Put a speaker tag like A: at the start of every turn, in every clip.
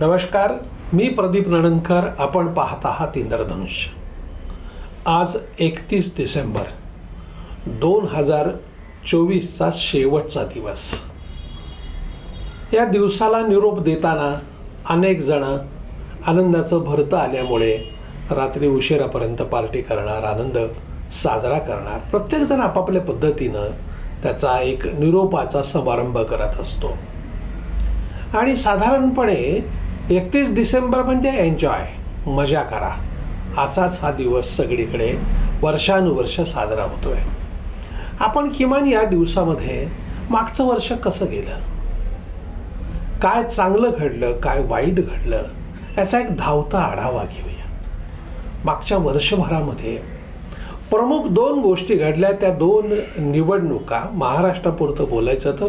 A: नमस्कार मी प्रदीप नणंदकर आपण पाहत आहात इंद्रधनुष्य आज एकतीस डिसेंबर दोन हजार चोवीसचा शेवटचा दिवस. या दिवसाला निरोप देताना अनेक जण आनंदाचं भरतं आल्यामुळे रात्री उशिरापर्यंत पार्टी करणार आनंद साजरा करणार. प्रत्येकजण आपापल्या पद्धतीनं त्याचा एक निरोपाचा समारंभ करत असतो. आणि साधारणपणे एकतीस डिसेंबर म्हणजे एन्जॉय मजा करा. असाच हा दिवस सगळीकडे वर्षानुवर्ष साजरा होतोय. आपण किमान या दिवसामध्ये मागचं वर्ष कसं गेलं? काय चांगलं घडलं काय वाईट घडलं याचा एक धावता आढावा घेऊया. मागच्या वर्षभरामध्ये प्रमुख दोन गोष्टी घडल्या त्या दोन निवडणुका. महाराष्ट्रापुरतं बोलायचं तर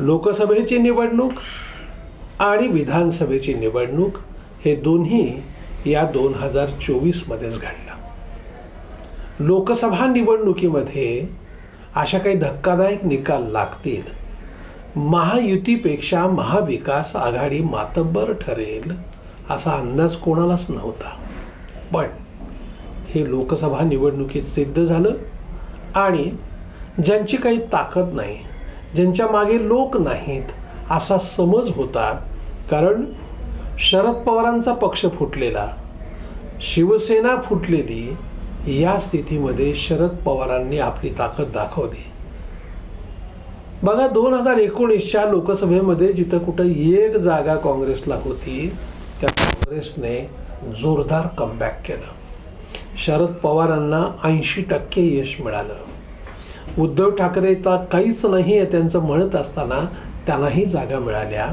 A: लोकसभेची निवडणूक आणि विधानसभेची निवडणूक हे दोन्ही या दोन हजार चोवीसमध्येच घडलं. लोकसभा निवडणुकीमध्ये अशा काही धक्कादायक निकाल लागतील महायुतीपेक्षा महाविकास आघाडी मातब्बर ठरेल असा अंदाज कोणालाच नव्हता. पण हे लोकसभा निवडणुकीत सिद्ध झालं आणि ज्यांची काही ताकद नाही ज्यांच्या मागे लोक नाहीत असा समज होता कारण शरद पवारांचा पक्ष फुटलेला शिवसेना फुटलेली या स्थितीमध्ये शरद पवारांनी आपली ताकद दाखवली. बघा दोन हजार एकोणीसच्या लोकसभेमध्ये जिथं कुठं एक जागा काँग्रेसला होती त्या काँग्रेसने जोरदार कमबॅक केलं. शरद पवारांना ऐंशी टक्के यश मिळालं. उद्धव ठाकरेचा काहीच नाही आहे त्यांचं म्हणत असताना त्यांनाही जागा मिळाल्या.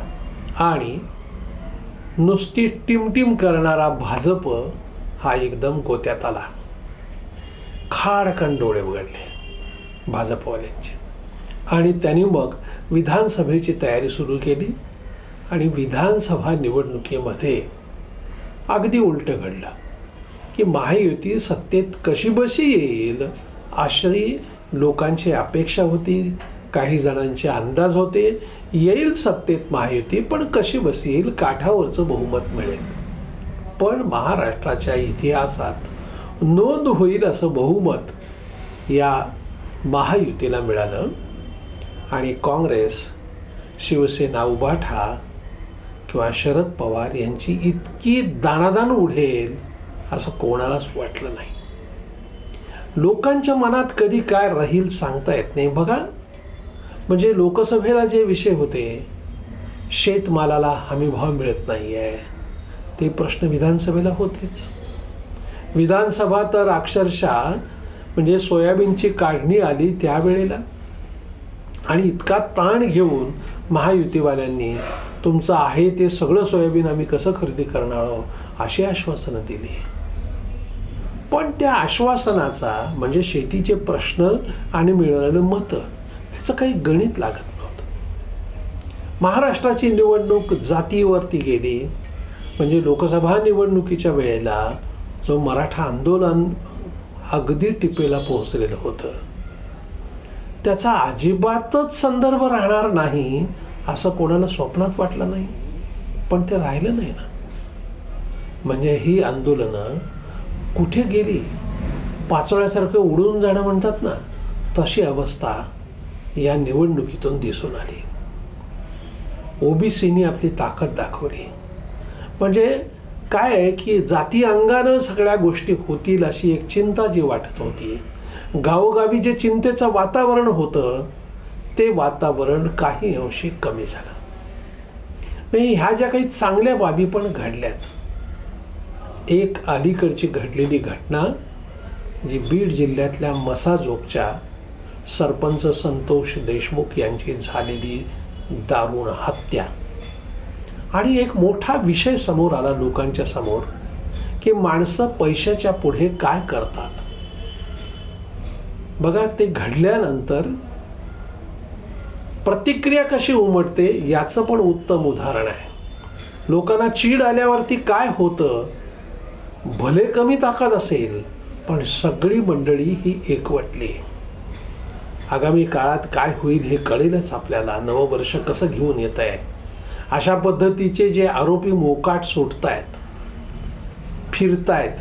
A: आणि नुसती टिमटिम करणारा भाजप हा एकदम गोत्यात आला. खाडकन डोळे उघडले भाजपवाल्यांचे. आणि त्यांनी मग विधानसभेची तयारी सुरू केली आणि विधानसभा निवडणुकीमध्ये अगदी उलटं घडलं की महायुती सत्तेत कशी बशी येईल अशी लोकांची अपेक्षा होती. काही जणांचे अंदाज होते. येईल सत्तेत महायुती पण कशी बस येईल काठावरचं बहुमत मिळेल. पण महाराष्ट्राच्या इतिहासात नोंद होईल असं बहुमत या महायुतीला मिळालं. आणि काँग्रेस शिवसेना उभाठा किंवा शरद पवार यांची इतकी दाणादाण उडेल असं कोणालाच वाटलं नाही. लोकांच्या मनात कधी काय राहील सांगता येत नाही. बघा म्हणजे लोकसभेला जे विषय होते शेतमालाला हमीभाव मिळत नाही आहे ते प्रश्न विधानसभेला होतेच. विधानसभा तर अक्षरशः म्हणजे सोयाबीनची काढणी आली त्यावेळेला. आणि इतका ताण घेऊन महायुतीवाल्यांनी तुमचं आहे ते सगळं सोयाबीन आम्ही कसं खरेदी करणार आहोत अशी आश्वासनं दिली. पण त्या आश्वासनाचा म्हणजे शेतीचे प्रश्न आणि मिळालेलं मतं याचं काही गणित लागत नव्हतं. महाराष्ट्राची निवडणूक जातीवरती गेली म्हणजे लोकसभा निवडणुकीच्या वेळेला जो मराठा आंदोलन अगदी टिपेला पोहोचलेलं होतं त्याचा अजिबातच संदर्भ राहणार नाही असं कोणाला स्वप्नात वाटलं नाही. पण ते राहिलं नाही ना. म्हणजे ही आंदोलनं कुठे गेली? पाचोळ्यासारखं उडून जाणं म्हणतात ना तशी अवस्था या निवडणुकीतून दिसून आली. ओबीसीनी आपली ताकद दाखवली. म्हणजे काय आहे की जाती अंगानं सगळ्या गोष्टी होतील अशी एक चिंता जी वाटत होती. गावोगावी जे चिंतेचं वातावरण होतं ते वातावरण काही अंशी कमी झालं. म्हणजे ह्या ज्या काही चांगल्या बाबी पण घडल्यात. एक अलीकडची घडलेली घटना जी बीड जिल्ह्यातल्या मसाजोगच्या सरपंच संतोष देशमुख यांची झालेली दारुण हत्या. आणि एक मोठा विषय समोर आला लोकांच्या समोर की माणसं पैशाच्या पुढे काय करतात. बघा ते घडल्यानंतर प्रतिक्रिया कशी उमटते याचं पण उत्तम उदाहरण आहे. लोकांना चीड आल्यावरती काय होतं? भले कमी ताकद असेल पण सगळी मंडळी ही एकवटली. आगामी काळात काय होईल हे कळेलच आपल्याला. नववर्ष कसं घेऊन येत आहे अशा पद्धतीचे जे आरोपी मोकाट सुटतायत फिरतायत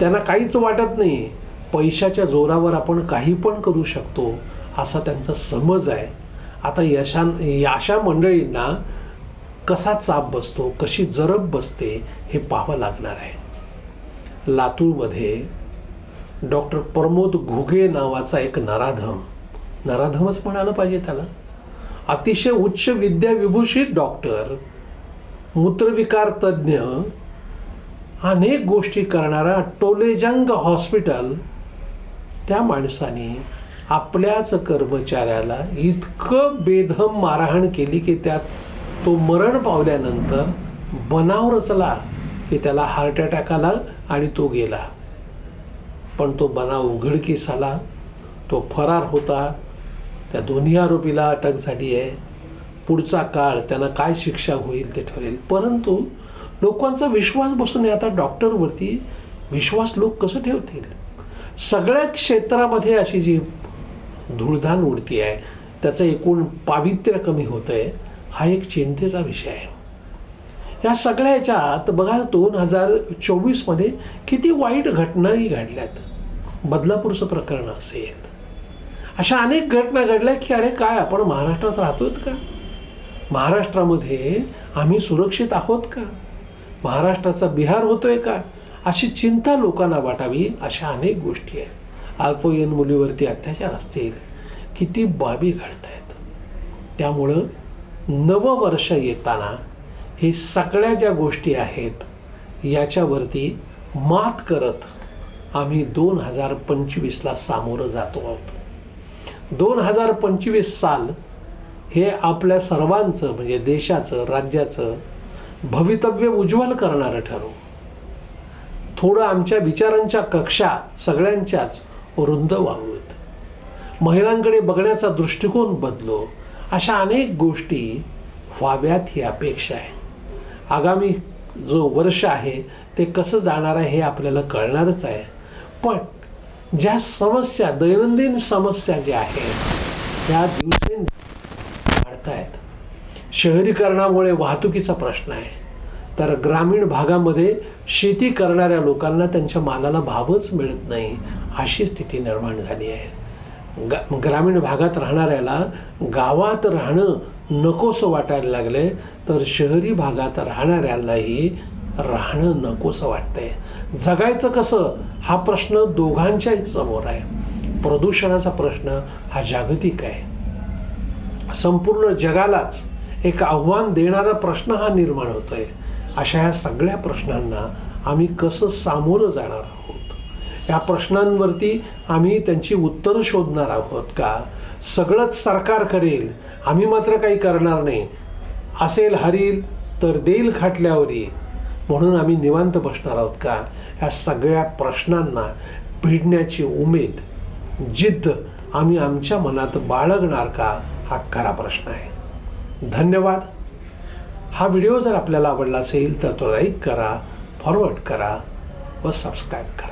A: त्यांना काहीच वाटत नाही. पैशाच्या जोरावर आपण काही पण करू शकतो असा त्यांचा समज आहे. आता यशान अशा मंडळींना कसा चाप बसतो कशी जरब बसते हे पाहावं लागणार आहे. लातूरमध्ये डॉक्टर प्रमोद घुगे नावाचा एक नराधम नराधमच म्हणायला पाहिजे त्याला. अतिशय उच्च विद्याविभूषित डॉक्टर मूत्रविकार तज्ज्ञ अनेक गोष्टी करणारा टोलेजंग हॉस्पिटल त्या माणसाने आपल्याच कर्मचाऱ्याला इतकं बेधम मारहाण केली की त्यात तो मरण पावल्यानंतर बनाव रचला की त्याला हार्ट अटॅक आला आणि तो गेला. पण तो बनाव उघडकीस आला तो फरार होता त्या दोन्ही आरोपीला अटक झाली आहे. पुढचा काळ त्यांना काय शिक्षा होईल ते ठरेल. परंतु लोकांचा विश्वास बसून आता डॉक्टरवरती विश्वास लोक कसं ठेवतील? सगळ्या क्षेत्रामध्ये अशी जी धूळधान उडती आहे त्याचं एकूण पावित्र्य कमी होतं आहे हा एक चिंतेचा विषय आहे. या सगळ्या याच्यात बघा दोन हजार चोवीसमध्ये किती वाईट घटनाही घडल्यात. बदलापूरचं प्रकरण असेल. अशा अनेक घटना घडल्या की अरे काय आपण महाराष्ट्रात राहतोत का? महाराष्ट्रामध्ये आम्ही सुरक्षित आहोत का? महाराष्ट्राचा बिहार होतोय का? अशी चिंता लोकांना वाटावी अशा अनेक गोष्टी आहेत. अल्पवयीन मुलीवरती अत्याचार असतील किती बाबी घडत आहेत त्यामुळं नववर्ष येताना हे सगळ्या ज्या गोष्टी आहेत याच्यावरती मात करत आम्ही दोन हजार पंचवीसला सामोरं जातो आहोत. दोन हजार पंचवीस साल हे आपल्या सर्वांचं म्हणजे देशाचं राज्याचं भवितव्य उज्ज्वल करणारं ठरो थोडं आमच्या विचारांच्या कक्षा सगळ्यांच्याच रुंद व्हावेत महिलांकडे बघण्याचा दृष्टिकोन बदलो अशा अनेक गोष्टी व्हाव्यात ही अपेक्षा आहे. आगामी जो वर्ष आहे ते कसं जाणार आहे हे आपल्याला कळणारच आहे. पण ज्या समस्या दैनंदिन समस्या ज्या आहेत त्या दिवसेंदिवस वाढत आहेत शहरीकरणामुळे वाहतुकीचा प्रश्न आहे. तर ग्रामीण भागामध्ये शेती करणाऱ्या लोकांना त्यांच्या मालाला भावच मिळत नाही अशी स्थिती निर्माण झाली आहे. गा ग्रामीण भागात राहणाऱ्याला गावात राहणं नकोसं वाटायला लागले तर शहरी भागात राहणाऱ्यालाही राहणं नकोसं वाटतंय. जगायचं कसं? हा प्रश्न दोघांच्याही समोर आहे. प्रदूषणाचा प्रश्न हा जागतिक आहे. संपूर्ण जगालाच एक आव्हान देणारा प्रश्न हा निर्माण होतोय. अशा ह्या सगळ्या प्रश्नांना आम्ही कसं सामोरं जाणार आहोत? या प्रश्नांवरती आम्ही त्यांची उत्तरं शोधणार आहोत का? सगळंच सरकार करेल. आम्ही मात्र काही करणार नाही. असेल हरील तर देईल खाटल्यावरी. म्हणून आम्ही निवांत बसणार आहोत का? ह्या सगळ्या प्रश्नांना भिडण्याची उमेद जिद्द आम्ही आमच्या मनात बाळगणार का? हा खरा प्रश्न आहे. धन्यवाद. हा व्हिडिओ जर आपल्याला आवडला असेल तर तो लाईक करा फॉरवर्ड करा व सबस्क्राईब करा.